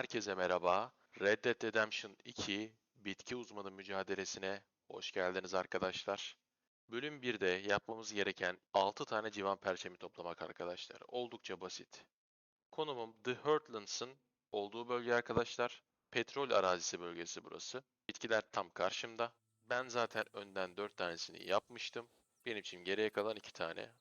herkese merhaba. Red Dead Redemption 2 bitki uzmanı mücadelesine hoş geldiniz arkadaşlar. Bölüm 1'de yapmamız gereken 6 tane civan perçemi toplamak arkadaşlar. Oldukça basit. Konumum The Heartlands'ın olduğu bölge arkadaşlar. Petrol arazisi bölgesi burası. Bitkiler tam karşımda. Ben zaten önden 4 tanesini yapmıştım. Benim için geriye kalan 2 tane.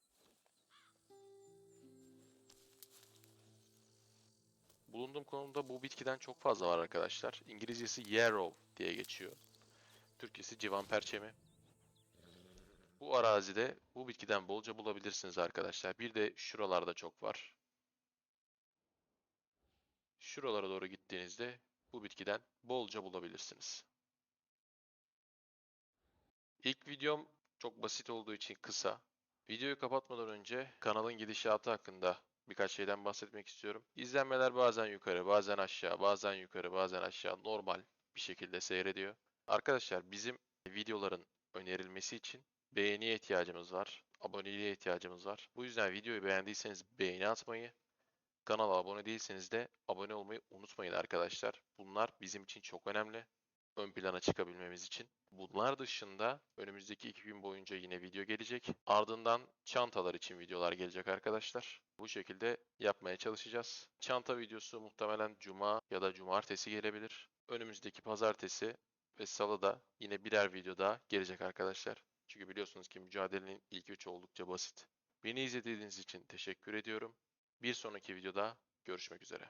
Bulunduğum konumda bu bitkiden çok fazla var arkadaşlar. İngilizcesi yarrow diye geçiyor. Türkçesi civan perçemi. Bu arazide bu bitkiden bolca bulabilirsiniz arkadaşlar. Bir de şuralarda çok var. Şuralara doğru gittiğinizde bu bitkiden bolca bulabilirsiniz. İlk videom çok basit olduğu için kısa. Videoyu kapatmadan önce kanalın gidişatı hakkında birkaç şeyden bahsetmek istiyorum. İzlenmeler bazen yukarı, bazen aşağı, bazen yukarı, bazen aşağı normal bir şekilde seyrediyor. Arkadaşlar bizim videoların önerilmesi için beğeniye ihtiyacımız var. Aboneliğe ihtiyacımız var. Bu yüzden videoyu beğendiyseniz beğeni atmayı, kanala abone değilseniz de abone olmayı unutmayın arkadaşlar. Bunlar bizim için çok önemli. Ön plana çıkabilmemiz için. Bunlar dışında önümüzdeki iki gün boyunca yine video gelecek. Ardından çantalar için videolar gelecek arkadaşlar. Bu şekilde yapmaya çalışacağız. Çanta videosu muhtemelen cuma ya da cumartesi gelebilir. Önümüzdeki pazartesi ve salıda yine birer video daha gelecek arkadaşlar. Çünkü biliyorsunuz ki mücadelenin ilk üç oldukça basit. Beni izlediğiniz için teşekkür ediyorum. Bir sonraki videoda görüşmek üzere.